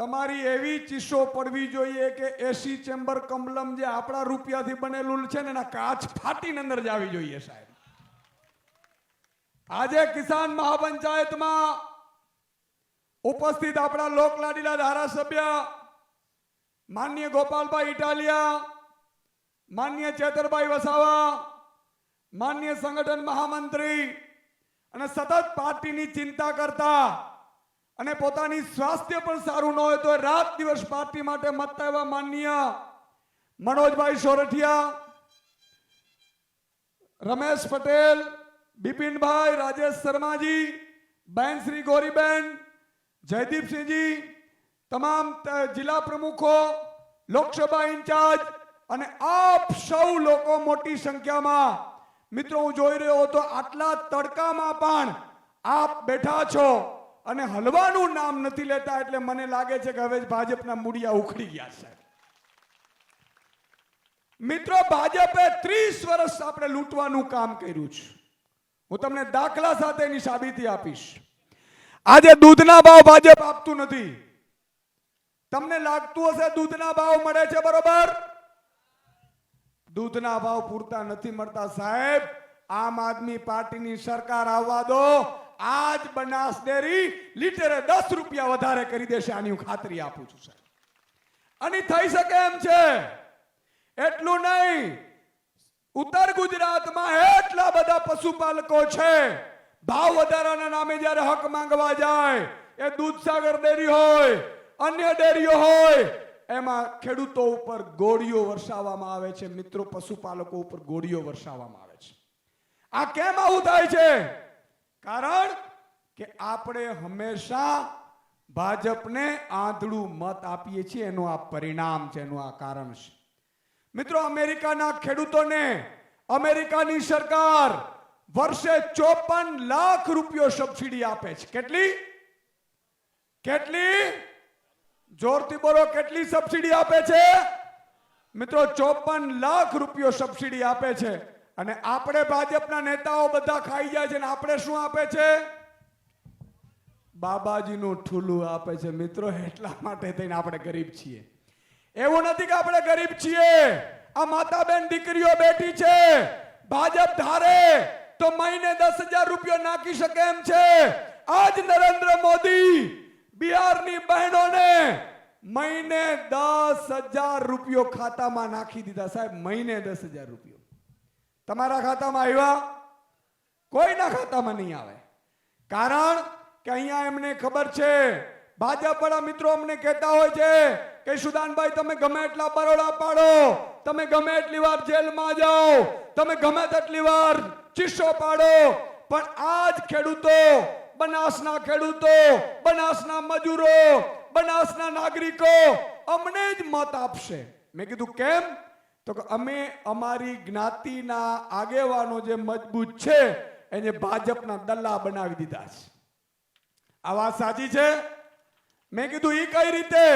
તમારી એવી ચીસો પડવી જોઈએ કે એસી ચેમ્બર કમલમ જે આપણા રૂપિયાથી બનેલું છે ને એના કાચ ફાટીને અંદર જ આવી જોઈએ સાહેબ. આજે કિસાન મહાપંચાયતમાં ઉપસ્થિત આપણા લોકલાડીલા ધારાસભ્ય માન્ય ગોપાલભાઈ ઇટાલિયા, માન્ય ચેતરભાઈ વસાવા, માન્ય સંગઠન મહામંત્રી અને સતત પાર્ટીની ચિંતા કરતા અને પોતાની સ્વાસ્થ્ય પણ સારું ન હોય તો રાત દિવસ પાર્ટી માટે મતતા એવા માન્ય મનોજભાઈ સોરઠિયા, રમેશ પટેલ, બિપિનભાઈ, રાજેશ શર્માજી, બેન શ્રી ગોરીબેન, જયદીપસિંહજી, તમામ જિલ્લા પ્રમુખો, લોકસભા ઇન્ચાર્જ અને આપ સૌ લોકો મોટી સંખ્યામાં. મિત્રો, હું જોઈ રહ્યો હતો, આટલા તડકામાં પણ આપ બેઠા છો. અને હલવાનું નામ નથી લેતા એટલે મને લાગે છે કે હવે ભાજપના મૂડિયા ઉખડી ગયા છે. મિત્રો, ભાજપે ત્રીસ વર્ષ આપણે લૂંટવાનું કામ કર્યું છે. હું તમને દાખલા સાથે એની સાબિતી આપીશ. આજે દૂધના ભાવ ભાજપ આપતું નથી. તમને લાગતું હશે દૂધના ભાવ મળે છે, બરોબર? દૂધના ભાવ પૂરતા નથી મળતા. સાહેબ, આમ આદમી પાર્ટીની સરકાર આવવા દો. આજ બનાસ ડેરી લીટરે દસ રૂપિયા વધારે કરી દેશે. આની હું ખાતરી આપું છું, સાહેબ. અને થઈ શકે એમ છે. એટલું નહીં. ઉત્તર ગુજરાતમાં એટલા બધા પશુપાલકો છે. ભાવ વધારાના નામે જ્યારે હક માંગવા જાય, એ દૂધસાગર ડેરી હોય, અન્ય ડેરીઓ હોય, એમાં ખેડૂતો ઉપર ગોળીઓ વરસાવવામાં આવે છે. મિત્રો, પશુપાલકો ઉપર ગોળીઓ વરસાવવામાં આવે છે. આ કેમ આવું થાય છે? કારણ કે આપણે હંમેશા ભાજપને આંધળું મત આપીએ છીએ, એનું આ પરિણામ છે, એનું આ કારણ છે. મિત્રો, અમેરિકાના ખેડૂતોને અમેરિકાની સરકાર વર્ષે ચોપન લાખ રૂપિયો સબસિડી આપે છે. કેટલી? કેટલી? જોરથી બોલો, કેટલી સબસિડી આપે છે? મિત્રો, ચોપન લાખ રૂપિયો સબસિડી આપે છે. અને આપણે ભાજપના નેતાઓ બધા ખાઈ જાય છે અને આપણે શું આપે છે? બાબાજીનું ઠુલું આપે છે. મિત્રો, એટલા માટે થઈને આપણે ગરીબ છીએ. એવું નથી કે આપણે ગરીબ છીએ. આ માતા બેન દીકરીઓ બેઠી છે. ભાજપ ધારે તો મહિને દસ હજાર રૂપિયા નાખી શકે એમ છે. આજ નરેન્દ્ર મોદી બિહારની બહેનોને મહિને દસ હજાર રૂપિયો ખાતામાં નાખી દીધા. સાહેબ, મહિને દસ હજાર રૂપિયો. તમારા ખાતામાં આવ્યા? કોઈના ખાતામાં નહીં આવે. કારણ કે અહીંયા એમને ખબર છે ભાજપ વાળા મિત્રો અમને કહેતા હોય છે કે, સુદાનભાઈ, તમે ગમે એટલા બરોડા પાડો, તમે ગમે એટલી વાર જેલમાં જાઓ, તમે ગમે તેટલી વાર ચીસો પાડો. પણ આજ ખેડૂતો, બનાસના ખેડૂતો, બનાસના મજૂરો, બનાસના નાગરિકો અમને જ મત આપશે. મેં કીધું, કેમ? તો કે અમે અમારી જ્ઞાતિના આગેવાનો જે મજબૂત છે, એને ભાજપના દલ્લા બનાવી દીધા છે. આ વાત સાચી છે? મેં કીધું એ કઈ રીતે?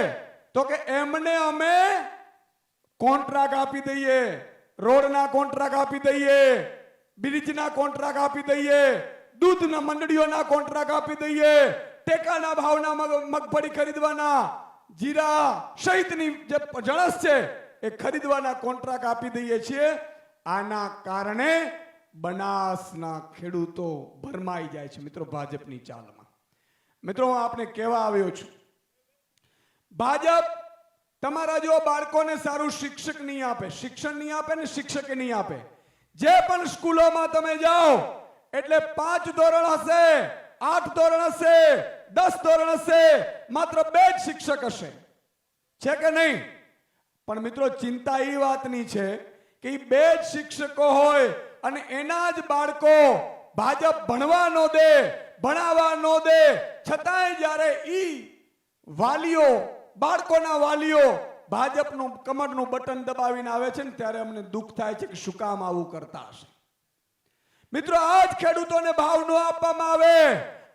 તો કે એમને અમે કોન્ટ્રાક્ટ આપી દઈએ, રોડના કોન્ટ્રાક્ટ આપી દઈએ, બ્રિજના કોન્ટ્રાક્ટ આપી દઈએ, દૂધના મંડળીઓના કોન્ટ્રાક્ટ આપી દઈએ, ટેકાના ભાવના મગફળી ખરીદવાના, જીરા સહિતની જે જણસ છે એ ખરીદવાના કોન્ટ્રાક્ટ આપી દઈએ છીએ. આના કારણે બનાસના ખેડૂતો ભરમાઈ જાય છે મિત્રો ભાજપની ચાલમાં. મિત્રો, હું આપને કહેવા આવ્યો છું, ભાજપ તમારા જેવા બાળકોને સારું શિક્ષક નહીં આપે. શિક્ષણ નહીં આપે ને શિક્ષક નહીં આપે. જે પણ સ્કૂલોમાં તમે જાઓ, એટલે પાંચ ધોરણ હશે, આઠ ધોરણ હશે, દસ ધોરણ હશે, માત્ર બે જ શિક્ષક હશે. છે કે નહીં? પણ મિત્રો, ચિંતા એ વાતની છે કે એ બે જ શિક્ષકો હોય અને એના જ બાળકો ભાજપ ભણવા ન દે, ભણાવવા ન દે, છતાંય જ્યારે ઈ વાલીઓ, બાળકોના વાલીઓ ભાજપનું કમરનું બટન દબાવીને આવે છે ને, ત્યારે અમને દુઃખ થાય છે કે શું કામ આવું કરતા હશે. મિત્રો, આ જ ખેડૂતોને ભાવ ન આપવામાં આવે,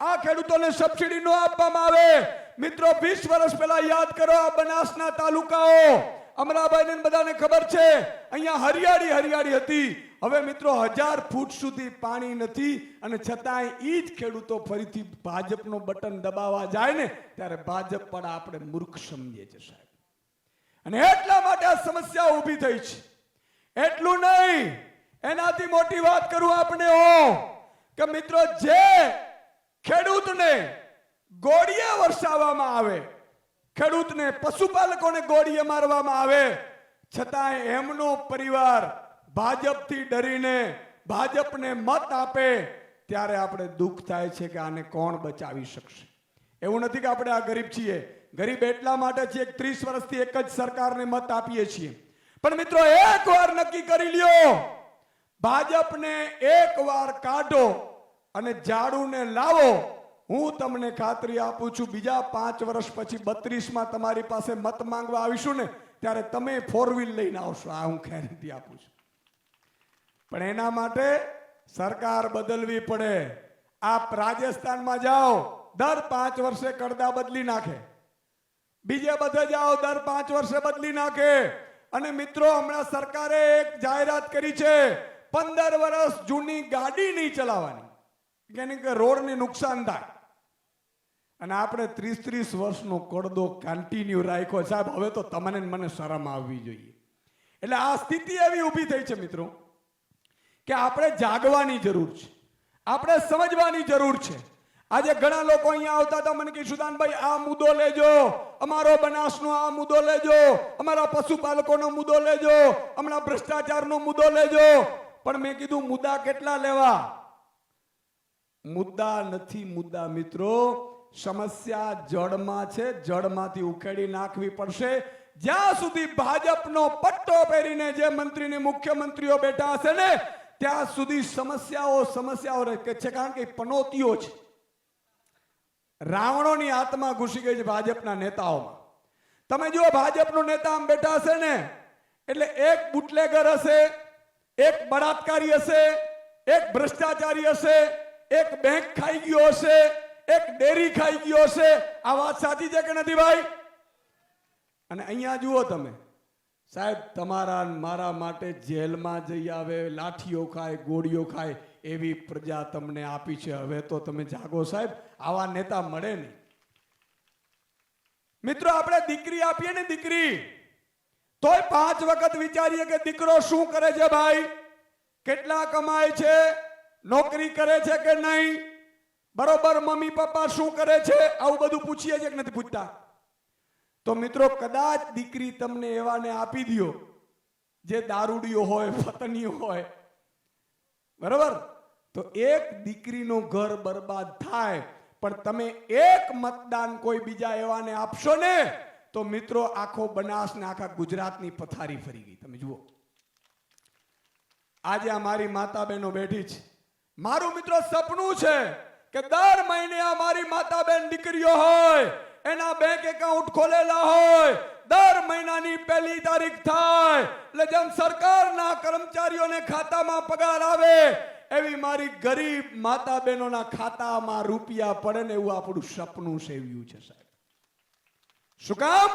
આ ખેડૂતોને સબસિડી ન આપવામાં આવે. મિત્રો, વીસ વર્ષ પહેલા યાદ કરો આ બનાસના તાલુકાઓ અમરાભાઈને ને બધાને ખબર છે. અહીંયા હરિયાળી હરિયાળી હતી. હવે મિત્રો હજાર ફૂટ સુધી પાણી નથી અને છતાંય એ જ ખેડૂતો ફરીથી ભાજપનું બટન દબાવવા જાય ને ત્યારે ભાજપ પણ આપણે મૂર્ખ સમજીએ છીએ સાહેબ. અને એટલા માટે આ સમસ્યા ઊભી થઈ છે. એટલું નહીં, એનાથી મોટી વાત કરું આપણે ઓ કે મિત્રો જે ખેડૂતને ગોળીએ વરસાવવામાં આવે ખેડૂતને પશુપાલકોને ગોળીએ મારવામાં આવે. છતાંય એમનો પરિવાર ભાજપથી ડરીને ભાજપને મત આપે ત્યારે આપણે દુઃખ થાય છે કે આને કોણ બચાવી શકશે. એવું નથી કે આપણે આ ગરીબ છીએ. ગરીબ એટલા માટે છીએ ત્રીસ વર્ષથી એક જ સરકારને મત આપીએ છીએ. પણ મિત્રો એક વાર નક્કી કરી લ્યો. ભાજપને એક વાર કાઢો અને ઝાડુને લાવો. હું તમને ખાતરી આપું છું, બીજા પાંચ વર્ષ પછી બત્રીસમાં તમારી પાસે મત માંગવા આવીશું ને, ત્યારે તમે ફોર વ્હીલ લઈને આવશો. આ હું ગેરંટી આપું છું. પણ એના માટે સરકાર બદલવી પડે. આપ રાજસ્થાનમાં જાઓ, દર પાંચ વર્ષે કરદા બદલી નાખે. બીજે બધે જાઓ, દર પાંચ વર્ષે બદલી નાખે. અને મિત્રો, હમણાં સરકારે એક જાહેરાત કરી છે, પંદર વર્ષ જૂની ગાડી નહીં ચલાવવાની. કે રોડને નુકસાન થાય. અને આપણે ત્રીસ ત્રીસ વર્ષનો કડદો કન્ટિન્યુ રાખ્યો. સાહેબ, હવે તો તમને મને શરમ આવવી જોઈએ. એટલે આ સ્થિતિ એવી ઊભી થઈ છે મિત્રો, કે આપણે જાગવાની જરૂર છે. આપણે સમજવાની જરૂર છે. આજે ઘણા લોકો અહીંયા આવતા હતા, મને કે સુદાનભાઈ, આ મુદ્દો લેજો. અમારો બનાસનો આ મુદ્દો લેજો. અમારા પશુપાલકોનો મુદ્દો લેજો. હમણાં ભ્રષ્ટાચારનો મુદ્દો લેજો. પણ મેં કીધું, મુદ્દા કેટલા લેવા? મુદ્દા નથી, મુદ્દા મિત્રો સમસ્યા જળમાં છે, જળમાંથી ઉખેડી નાખવી પડશે. જ્યાં સુધી ભાજપનો પટ્ટો પહેરીને જે મંત્રીની મુખ્યમંત્રીઓ બેઠા હશે ને, ત્યાં સુધી સમસ્યાઓ સમસ્યાઓ રહે. છે, કારણ કે પનોતીઓ છે. રાવણોની આત્મા ઘૂસી ગઈ છે ભાજપના નેતાઓમાં. તમે જુઓ, ભાજપનો નેતા આમ બેઠા હશે ને, એટલે એક બુટલેગર હશે, એક બળાત્કારી હશે, એક ભ્રષ્ટાચારી હશે, એક બેંક ખાઈ ગયો હશે એક ડેરી ખાઈ ગયો છે આ વાત સાચી છે કે નથી ભાઈ? અને અહીંયા જુઓ તમે. સાહેબ, તમારા મારા માટે જેલમાં જઈ આવે, લાઠીઓ ખાય, ગોળીઓ ખાય, એવી પ્રજા તમને આપી છે. હવે તો તમે જાગો સાહેબ. આવા નેતા મળે નહીં. મિત્રો, આપણે દીકરી આપીએ ને દીકરી. તોય પાંચ વખત વિચારીએ કે દીકરો શું કરે છે ભાઈ? કેટલા કમાય છે? નોકરી કરે છે કે નહીં? બરોબર, મમ્મી પપ્પા શું કરે છે? આવું બધું પૂછીએ છે કે નથી પૂછતા? તો મિત્રો, કદાચ દીકરી તમને એવાને આપી દ્યો. જે દારૂડીઓ હોય, પતનીઓ હોય. બરોબર? તો એક દીકરીનું ઘર બરબાદ થાય, પણ તમે એક મતદાન કોઈ બીજા એવાને આપશો ને, તો મિત્રો, આખો બનાસ ને આખા ગુજરાતની પથારી ફરી ગઈ. તમે જુઓ. આજે આ મારી માતા બહેનો બેઠી છે. મારું મિત્રો, સપનું છે કે દર મહિને આ મારી માતા બેન દીકરીઓ હોય, એના બેંક એકાઉન્ટ ખોલેલા હોય, દર મહિનાની પહેલી તારીખ થાય, એટલે જેમ સરકારના કર્મચારીઓને ખાતામાં પગાર આવે, એવી મારી ગરીબ માતા બહેનોના ખાતામાં રૂપિયા પડે ને એવું આપણું સપનું સેવ્યું છે, સાહેબ. શું કામ?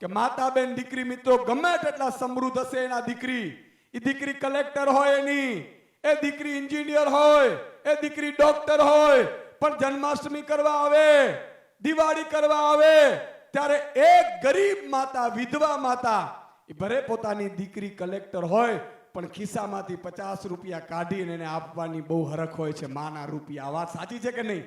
કે માતા બેન દીકરી મિત્રો ગમે તેટલા સમૃદ્ધ હશે એના દીકરી એ દીકરી કલેક્ટર હોય એની એ દીકરી એન્જિનિયર હોય, એ દીકરી ડોક્ટર હોય, પણ જન્માષ્ટમી કરવા આવે, દિવાળી કરવા આવે, ત્યારે એક ગરીબ માતા, વિધવા માતા ભલે પોતાની દીકરી કલેક્ટર હોય, પણ ખિસ્સામાંથી પચાસ રૂપિયા કાઢીને એને આપવાની બહુ હરખ હોય છે. માના રૂપિયા. વાત સાચી છે કે નહીં?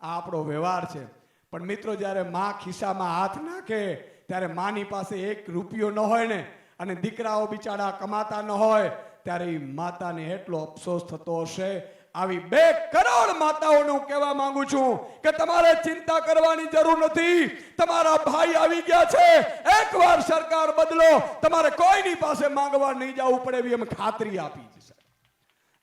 આ આપણો વ્યવહાર છે. પણ મિત્રો, જ્યારે માં ખિસ્સામાં હાથ નાખે, ત્યારે માની પાસે એક રૂપિયો ન હોય ને, અને દીકરાઓ બિચારા કમાતા ન હોય ત્યારે એ માતાને એટલો અફસોસ થતો હશે. આવી બે કરોડ માતાઓને હું કહેવા માંગુ છું કે તમારે ચિંતા કરવાની જરૂર નથી. તમારા ભાઈ આવી ગયા છે. એકવાર સરકાર બદલો. તમારે કોઈની પાસે માંગવા નહીં જવું પડે એવી એમ ખાતરી આપી છે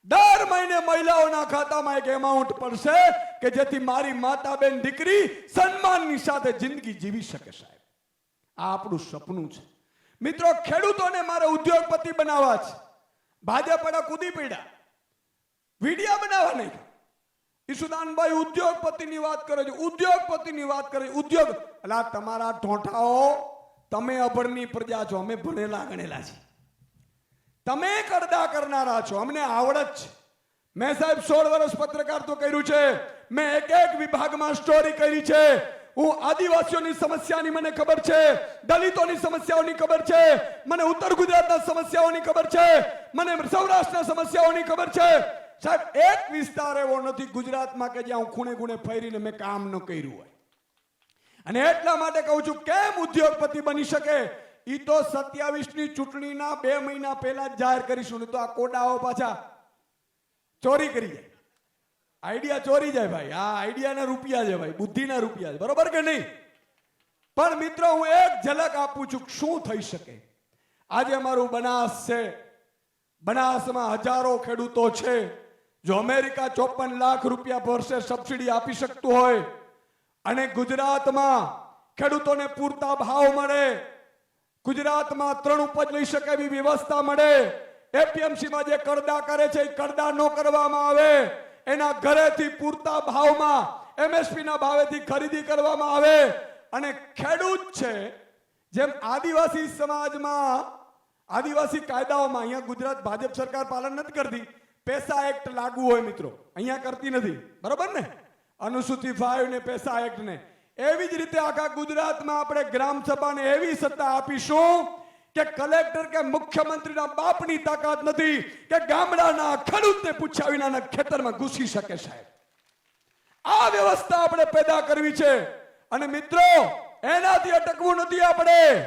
દર મહિને મહિલાઓના ખાતામાં એક એમાઉન્ટ પડશે કે જેથી મારી માતા બેન દીકરી સન્માનની સાથે જિંદગી જીવી શકે, સાહેબ. આ આપણું સપનું છે. મિત્રો, ખેડૂતોને મારે ઉદ્યોગપતિ બનાવવા છે. ભાજપ કુદી પડ્યા વિડિયા બનાવવા નહીં ઈશુદાનભાઈ ઉદ્યોગપતિની વાત કરે છે, ઉદ્યોગપતિની વાત કરે ઉદ્યોગ. એટલે તમારા ઢોંઠાઓ, તમે અભણની પ્રજા છો, અમે ભણેલા ગણેલા છીએ. તમે કરદા કરનારા છો, અમને આવડત છે. મેં સાહેબ સોળ વર્ષ પત્રકાર તો કર્યું છે, મેં એક એક વિભાગમાં સ્ટોરી કરી છે. હું આદિવાસીઓની સમસ્યાની મને ખબર છે, દલિતોની સમસ્યાઓની ખબર છે, મને ઉત્તર ગુજરાતના સમસ્યાઓની ખબર છે, મને સૌરાષ્ટ્રના સમસ્યાઓની ખબર છે. સાહેબ, એક વિસ્તાર એવો નથી ગુજરાતમાં કે જ્યાં હું ખૂણે ખૂણે ફેરીને મેં કામ ન કર્યું હોય. અને એટલા માટે કહું છું, કેમ ઉદ્યોગપતિ બની શકે? એ તો સત્યાવીસની ચૂંટણીના બે મહિના પહેલા જ જાહેર કરીશું ને તો આ કોડાઓ પાછા ચોરી કરી જાય. આઈડિયા ચોરી જાય ભાઈ. આ આઈડિયાના રૂપિયા છે ભાઈ, બુદ્ધિના રૂપિયા છે. બરોબર કે નહીં? પણ મિત્રો, હું એક ઝલક આપું છું શું થઈ શકે. આજે અમારું બનાસ છે. બનાસમાં હજારો ખેડૂતો છે. જો અમેરિકા ચોપન લાખ રૂપિયા વર્ષે સબસિડી આપી શકતું હોય અને ગુજરાતમાં ખેડૂતોને પૂરતા ભાવ મળે, ગુજરાતમાં ત્રણ ઉપજ લઈ શકે એવી વ્યવસ્થા મળે, એપીએમસીમાં જે કરદા કરે છે, એ કરદા ન કરવામાં આવે. એના ઘરેથી પૂરતા ભાવમાં એમએસપી ના ભાવેથી ખરીદી કરવામાં આવે અને ખેડૂત છે, જેમ આદિવાસી સમાજમાં, આદિવાસી કાયદાઓમાં, અહીંયા ગુજરાત ભાજપ સરકાર પાલન નથી કરતી, પેસા એક્ટ લાગુ હોય મિત્રો, અહીંયા કરતી નથી, બરોબર ને? અનુસૂચિ ફાઈવ ને પેસા એક્ટ ને. એવી જ રીતે આખા ગુજરાતમાં આપણે ગ્રામ સભાને એવી સત્તા આપીશું કે કલેક્ટર કે મુખ્યમંત્રીના બાપની તાકાત નથી કે ગામડાના ખેડૂતને પૂછ્યા વિનાના ખેતરમાં ઘૂસી શકે સાહેબ. આ વ્યવસ્થા આપણે પેદા કરવી છે. અને મિત્રો, એનાથી અટકવું નથી આપણે.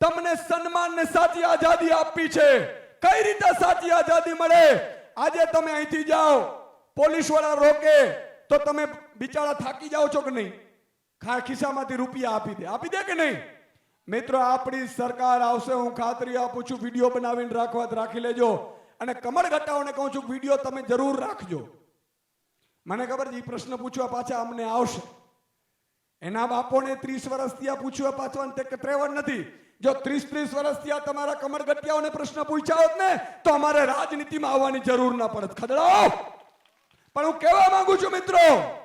તમને સન્માન ને સાચી આઝાદી આપવી છે. કઈ રીતે સાચી આઝાદી મળે? આજે તમે અહીંથી જાઓ પોલીસવાળા રોકે, તો તમે બિચારા થાકી જાઓ છો કે નહીં? ખિસ્સામાંથી રૂપિયા આપી દે. આપી દે કે નહીં? મિત્રો, આપણી સરકાર આવશે, હું ખાતરી આપું છું, વીડિયો બનાવીને રાખવા રાખી લેજો. અને કમળ ઘટાઓને કહું છું, વીડિયો તમે જરૂર રાખજો. મને ખબર છે એ પ્રશ્ન પૂછવા પાછા અમને આવશે. એના બાપોને ત્રીસ વર્ષથી આ પૂછવા પાછવા તે ત્રેવડ નથી. જો ત્રીસ ત્રીસ વર્ષથી આ તમારા કમળ ગટિયાઓને પ્રશ્ન પૂછ્યા હોત ને, તો અમારે રાજનીતિમાં આવવાની જરૂર ના પડત. ખદડાઓ! પણ હું કહેવા માંગુ છું, મિત્રો,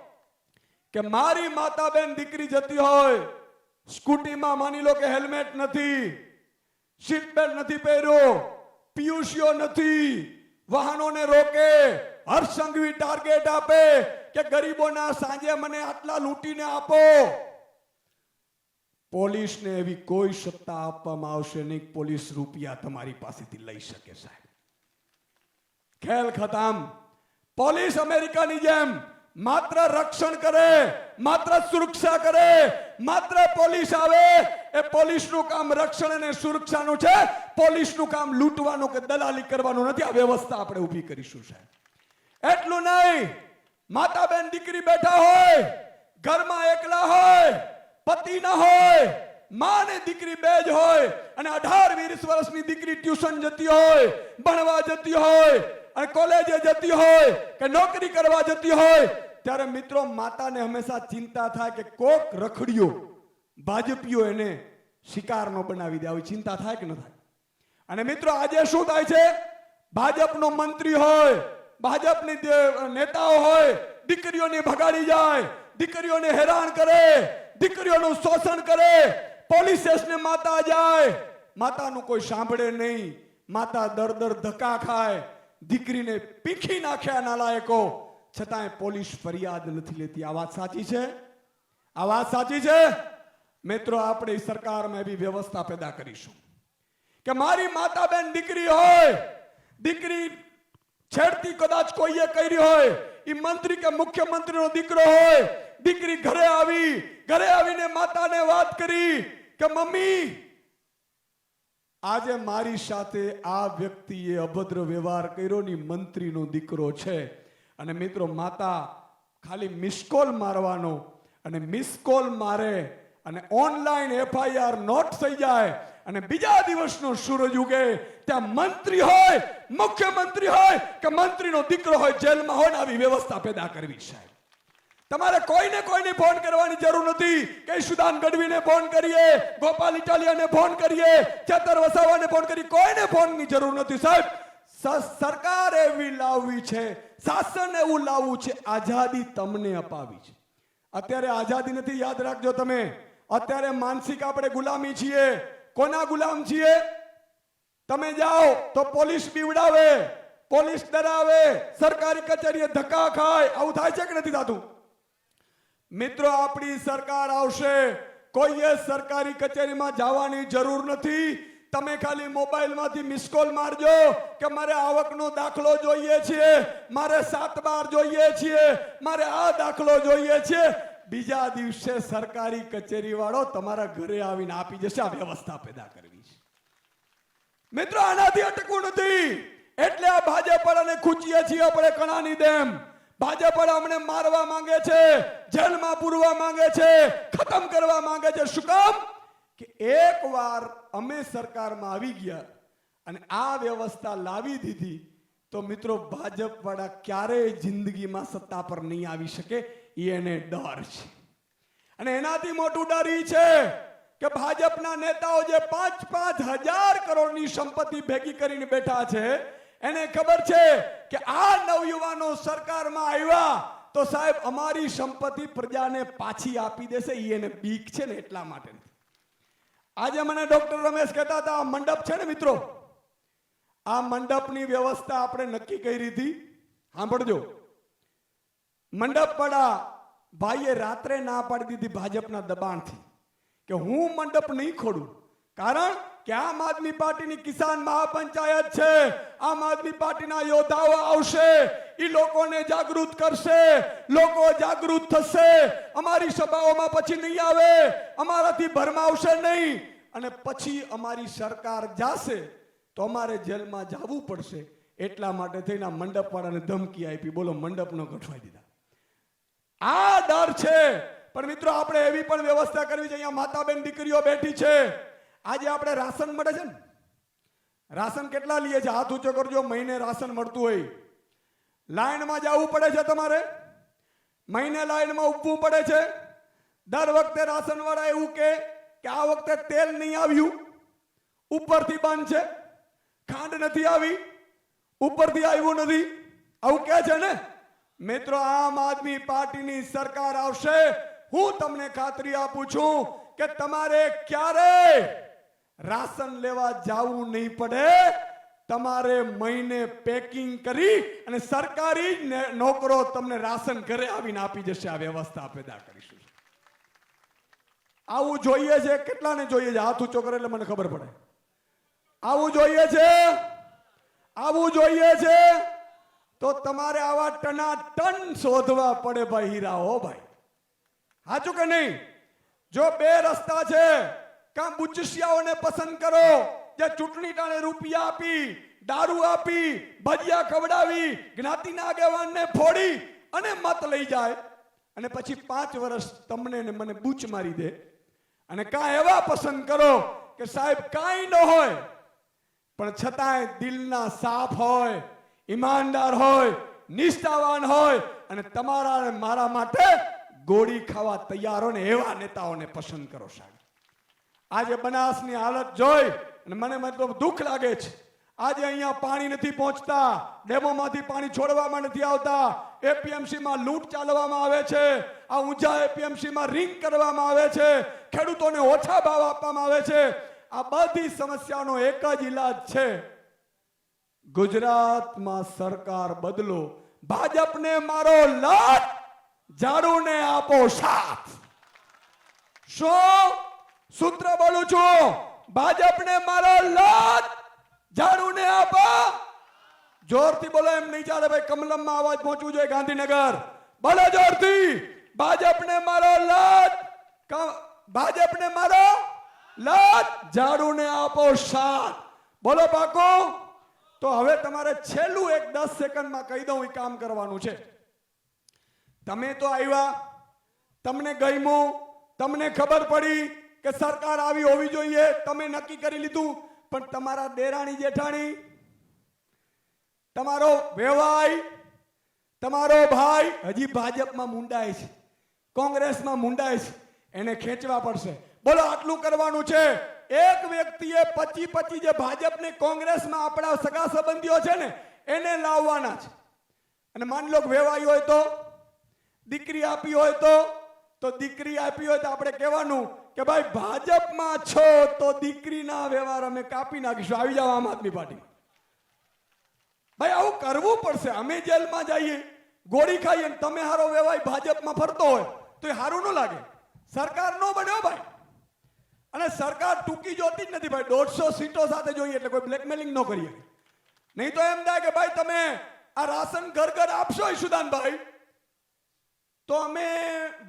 કે મારી માતા બેન દીકરી જતી હોય સ્કૂટીમાં માની લો કે હેલ્મેટ નથી સીટ બેલ્ટ નથી પહેર્યો, પિયુષીઓ નથી, વાહનોને રોકે હર્ષંઘવી ટાર્ગેટ આપે કે ગરીબોના સાંજે મને આટલા લૂંટીને આપો. પોલીસને એવી કોઈ સત્તા આપવામાં આવશે નહીં પોલીસ રૂપિયા તમારી પાસેથી લઈ શકે સાહેબ. ખેલ ખતમ. પોલીસ અમેરિકાની જેમ માત્ર રક્ષણ કરે, માત્ર સુરક્ષા કરે, માત્ર પોલીસ આવે, એ પોલીસનું કામ રક્ષણ અને સુરક્ષાનું છે, પોલીસનું કામ લૂંટવાનું કે દલાલી કરવાનું નથી, આ વ્યવસ્થા આપણે ઊભી કરીશું સાહેબ. એટલું નહીં માતા બેન દીકરી બેઠા હોય, ઘરમાં એકલા હોય, પતિ ના હોય, માં ને દીકરી બે જ હોય, અને અઢાર વીસ વર્ષની દીકરી ટ્યુશન જતી હોય, ભણવા જતી હોય, અને કોલેજે જતી હોય, કે નોકરી કરવા જતી હોય ત્યારે મિત્રો માતાને હંમેશા ચિંતા થાય કે કોક રખડ્યો ભાજપીઓ એને શિકાર નો બનાવી દે. આવી ચિંતા થાય કે ન થાય? અને મિત્રો આજે શું થાય છે? ભાજપનો મંત્રી હોય, ભાજપની નેતાઓ હોય, દીકરીઓને ભગાડી જાય, દીકરીઓને હેરાન કરે, દીકરીઓનું શોષણ કરે, પોલીસ સ્ટેશને માતા જાય. માતાનું કોઈ સાંભળે નહીં. માતા દર દર ધક્કા ખાય. દીકરીને પીખી નાખ્યા નાલાયકો. છતાંય પોલીસ ફરિયાદ નથી લેતી. આ વાત સાચી છે? આ વાત સાચી છે? મિત્રો, આપણે સરકારમાં એવી વ્યવસ્થા પેદા કરીશું કે મારી માતા બેન દીકરી હોય, દીકરી છેડતી કદાચ કોઈએ કરી હોય, ઈ મંત્રી કે મુખ્યમંત્રીનો દીકરો હોય, દીકરી ઘરે આવી, ઘરે આવીને માતાને વાત કરી કે મમ્મી, આજે મારી સાથે આ વ્યક્તિએ અભદ્ર વ્યવહાર કર્યો ની મંત્રીનો દીકરો છે. અને મિત્રો, માતા ખાલી મિસકોલ મારવાનો અને મિસકોલ મારે અને ઓનલાઈન એફઆઈઆર નોટ થઈ જાય અને બીજા દિવસનો સૂરજ ઉગે ત્યાં મંત્રી હોય, મુખ્યમંત્રી હોય કે મંત્રીનો દીકરો હોય, જેલમાં હોય ને આવી વ્યવસ્થા પેદા કરવી સાહેબ. તમારે કોઈને કોઈને ફોન કરવાની જરૂર નથી કે સુદાન ગઢવીને ફોન કરીએ, ગોપાલ ઇટાલિયાને ફોન કરીએ, ચેતર વસાવાને ફોન કરીએ, કોઈને ફોનની જરૂર નથી સાહેબ. સરકાર એવી લાવવી છે શાસન એવું લાવવું છે, આઝાદી તમને અપાવી છે. અત્યારે આઝાદી નથી, યાદ રાખજો તમે. અત્યારે માનસિક આપણે ગુલામી છીએ. કોના ગુલામ છીએ? તમે જાઓ તો પોલીસ બીવડાવે, પોલીસ ડરાવે, સરકારી કચેરીએ ધક્કા ખાય. આવું થાય છે કે નથી થતું? મિત્રો, આપણી સરકાર આવશે. કોઈએ સરકારી કચેરીમાં જવાની જરૂર નથી. તમે ખાલી મોબાઈલમાંથી મિસ કોલ મારજો કે મારે આવકનો દાખલો જોઈએ છે, મારે સાત બાર જોઈએ છે, મારે આ દાખલો જોઈએ છે. બીજા દિવસે સરકારી કચેરી વાળો તમારા ઘરે આવીને આપી જશે, આ વ્યવસ્થા પેદા કરવી છે. મિત્રો, આનાથી અટકવું નથી. એટલે આ અને ખૂંચીએ છીએ આપણે કણાની દેમ ભાજપ પર અમને મારવા માંગે છે, જેલમાં પૂરવા માંગે છે, ખતમ કરવા માંગે છે. શું કામ? કે એકવાર અમે સરકારમાં આવી ગયા અને આ વ્યવસ્થા લાવી દીધી, તો મિત્રો ભાજપ વાળા ક્યારેય જિંદગીમાં સત્તા પર નહીં આવી શકે એને ડર છે. અને એનાથી મોટું ડર એ છે કે ભાજપના નેતાઓ જે પાંચ પાંચ હજાર કરોડની સંપત્તિ ભેગી કરીને બેઠા છે, એને ખબર છે કે આ નવયુવાનો સરકારમાં આવ્યા તો સાહેબ અમારી સંપત્તિ પ્રજાને પાછી આપી દેશે એને બીક છે ને એટલા માટે આજે મને ડોક્ટર રમેશ કહેતા હતા, આ મંડપ છે ને મિત્રો? આ મંડપની વ્યવસ્થા આપણે નક્કી કરી હતી. સાંભળજો. મંડપ પડા ભાઈએ રાત્રે ના પાડી દીધી ભાજપના દબાણથી કે હું મંડપ નહીં ખોડું. કારણ કે આમ આદમી પાર્ટીની કિસાન મહાપંચાયત છે, આમ આદમી પાર્ટીના યોદ્ધાઓ આવશે એ લોકોને જાગૃત કરશે, લોકો જાગૃત થશે, અમારી સભાઓમાં પછી નહીં આવે, અમારાથી ભરમાવશે નહીં. અને પછી અમારી સરકાર જાશે, તો અમારે જેલમાં જવું પડશે. એટલા માટે થઈને મંડપવાળાને ધમકી આપી. બોલો મંડપ ન ગોઠવાઈ દીધા. આ ડર છે. પણ મિત્રો, આપણે એવી પણ વ્યવસ્થા કરવી છે અહીંયા માતાબેન દીકરીઓ બેઠી છે. આજે આપણે રાશન મળે છે ને? રાશન કેટલા લઈએ છે? હાથ ઊંચો કરજો, મહિને રાશન મળતું હોય. લાઈનમાં જવું પડે છે તમારે? મહિને લાઈનમાં ઉભવું પડે છે? દર વખતે રાશન વાળા એવું કે કે આ વખતે તેલ નહીં આવ્યું. ઉપરથી બંધ છે. ખાંડ નથી આવી. ઉપરથી આવ્યું નથી. આવું કે છે ને? મિત્રો, આમ આદમી પાર્ટીની સરકાર આવશે. હું તમને ખાતરી આપું છું કે તમારે ક્યારે રાશન લેવા જવું નહીં પડે. તમારે મહિને પેકિંગ કરી અને સરકારી જ નોકરો તમને રાશન ઘરે આવીને આપી જશે. આ વ્યવસ્થા પેદા કરીશું. આવું જોઈએ છે? કેટલાને જોઈએ છે? હાથ ઊંચો કરે એટલે મને ખબર પડે. આવું જોઈએ છે? આવું જોઈએ છે? તો તમારે આવા ટના ટન શોધવા પડે ભાઈ હીરા, હો ભાઈ. સાચું કે નહીં? જો બે રસ્તા છે કાં બુચિસિયાઓને પસંદ કરો. જે ચૂંટણી ટાણે રૂપિયા આપી, દારૂ આપી, ભજીયા ખવડાવી, જ્ઞાતિના આગેવાનને ફોડી અને મત લઈ જાય. અને પછી પાંચ વર્ષ તમને ને મને બૂચ મારી દે. અને કાં એવા પસંદ કરો કે સાહેબ કાંઈ ન હોય, પણ છતાંય દિલના સાફ હોય, ઈમાનદાર હોય, નિષ્ઠાવાન હોય અને તમારા મારા માટે ગોળી ખાવા તૈયાર ને એવા નેતાઓને પસંદ કરો સાહેબ. આજે બનાસની હાલત જોઈ અને મને મતલબ દુઃખ લાગે છે. આજે અહીંયા પાણી નથી પહોંચતા, ડેમોમાંથી પાણી છોડવામાં નથી આવતા. એપીએમસી માં લૂંટ ચાલવામાં આવે છે. આ ઊંઝા એપીએમસી માં રિંગ કરવામાં આવે છે. ખેડૂતોને ઓછા ભાવ આપવામાં આવે છે. આ બધી સમસ્યાનો એક જ ઈલાજ છે. ગુજરાતમાં સરકાર બદલો. ભાજપને મારો લાટ, ઝાડુને આપો સાથ. શું? સૂત્ર બોલું છું. ભાજપને મારો લાટ. ઝાડુને આપો. જોરથી બોલો એમ નહીં ચાલે ભાઈ, કમલમમાં અવાજ પહોંચવું જોઈએ ગાંધીનગર. બોલો જોરથી. ભાજપને મારો ક- ભાજપને મારો લાટ. ઝાડુને આપો સાથ બોલો પાકો. તો હવે તમારે છેલ્લું એક દસ સેકન્ડમાં કહી દઉં એ કામ કરવાનું છે. તમે તો આવ્યા, તમને ગમ્યું, તમને ખબર પડી કે સરકાર આવી હોવી જોઈએ, તમે નક્કી કરી લીધું. પણ તમારા દેરાણી જેઠાણી, તમારો વેવાય તમારો ભાઈ હજી ભાજપમાં મુંડાય છે, કોંગ્રેસમાં મુંડાય છે, એને ખેંચવા પડશે. બોલો, આટલું કરવાનું છે. એક વ્યક્તિએ પચી પચી જે ભાજપને કોંગ્રેસમાં આપણા સગા સંબંધીઓ છે ને, એને લાવવાના છે. અને માની લો વેવાઈ હોય તો, દીકરી આપી હોય તો તો દીકરી આપી હોય તો આપણે કહેવાનું કે ભાઈ ભાજપમાં છો તો દીકરીના વ્યવહાર અમે કાપી નાખીશું. આવી જાવ આમ આદમી પાર્ટી. ભાઈ આવું કરવું પડશે. અમે જેલમાં જઈએ, ગોળી ખાઈએ તમે હારો વ્યવહાર ભાજપમાં ફરતો હોય, તો એ સારું ન લાગે. સરકાર ન બન્યો ભાઈ. અને સરકાર ટૂંકી જોતી જ નથી ભાઈ. દોઢસો સીટો સાથે જોઈએ એટલે કોઈ બ્લેકમેલિંગ ન કરીએ. નહીં તો એમ થાય કે ભાઈ તમે આ રાશન ઘર ઘર આપશો ઈશુદાનભાઈ તો અમે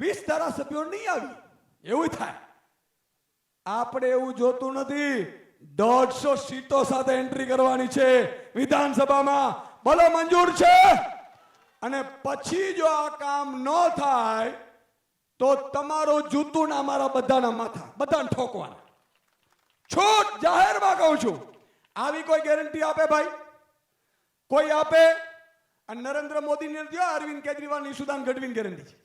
વીસ ધારાસભ્યો નહીં આવી એવું થાય. આપણે એવું જોતું નથી. દોઢસો સીટો સાથે એન્ટ્રી કરવાની છે વિધાનસભામાં. બોલો મંજૂર છે. અને પછી જો આ કામ ન થાય, તો તમારો જૂતું ના મારા બધાના માથા, બધાને ઠોકવાના. છૂટ જાહેરમાં કહું છું. આવી કોઈ ગેરંટી આપે ભાઈ? કોઈ આપે? અને નરેન્દ્ર મોદીની નથી અરવિંદ કેજરીવાલની સુદાન ગઢવીની ગેરંટી છે.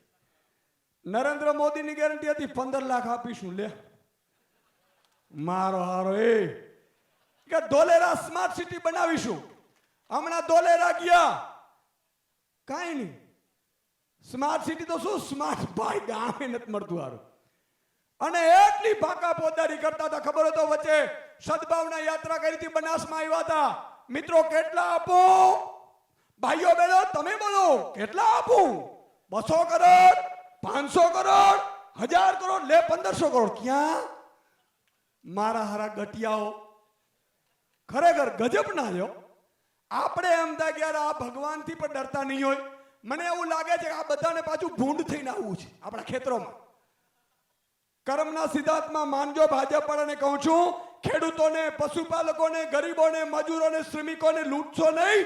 નરેન્દ્ર મોદીની ગેરંટી હતી, પંદર લાખ આપીશું, લે. મારો હારો એ. કે ધોલેરા સ્માર્ટ સિટી બનાવીશું. હમણાં ધોલેરા ગયા. કાંઈ નહીં. સ્માર્ટ સિટી તો શું? સ્માર્ટ ભાઈ, ગામે નથી મળતું હારું. અને એટલી ભાકા પોદારી કરતા હતા. ખબર હતો વચ્ચે સદભાવના યાત્રા કરી હતી. બનાસમાં આવ્યા હતા. મિત્રો, કેટલા આપું? ભાઈઓ, બહેનો, તમે બોલો. કેટલા આપું? બસો કરોડ, પાંચસો કરોડ, હજાર કરોડ, લે, પંદરસો કરોડ. ક્યાં? મારા હારા ગટિયાઓ. ખરેખર ગજબ ના લ્યો. આપણે એમ થાય કે યાર આ ભગવાનથી પણ ડરતા નહીં હોય. મને એવું લાગે છે કે આ બધાને પાછું ભૂંડ થઈને આવવું છે આપણા ખેતરોમાં. કર્મના સિદ્ધાંતમાં માનજો ભાજપ અને કહું છું, ખેડૂતોને, પશુપાલકોને, ગરીબોને, મજૂરોને, શ્રમિકોને લૂંટશો નહીં.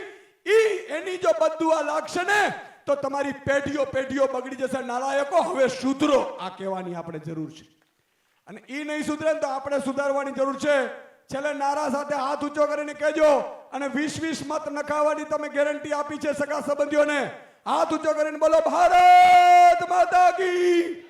ઈ એની જો બધું આ લાગશે ને, તો તમારી પેઢીઓ પેઢીઓ બગડી જશે. નાલાયકો હવે સુધરો. આ કહેવાની આપણે જરૂર છે. અને એ નહીં સુધરે તો આપણે સુધારવાની જરૂર છે. છેલ્લે નારા સાથે હાથ ઊંચો કરીને કહેજો અને વીસ વીસ મત નખાવાની તમે ગેરંટી આપી છે સગા સંબંધીઓને. હાથ ઊંચો કરીને બોલો, ભારત માતા કી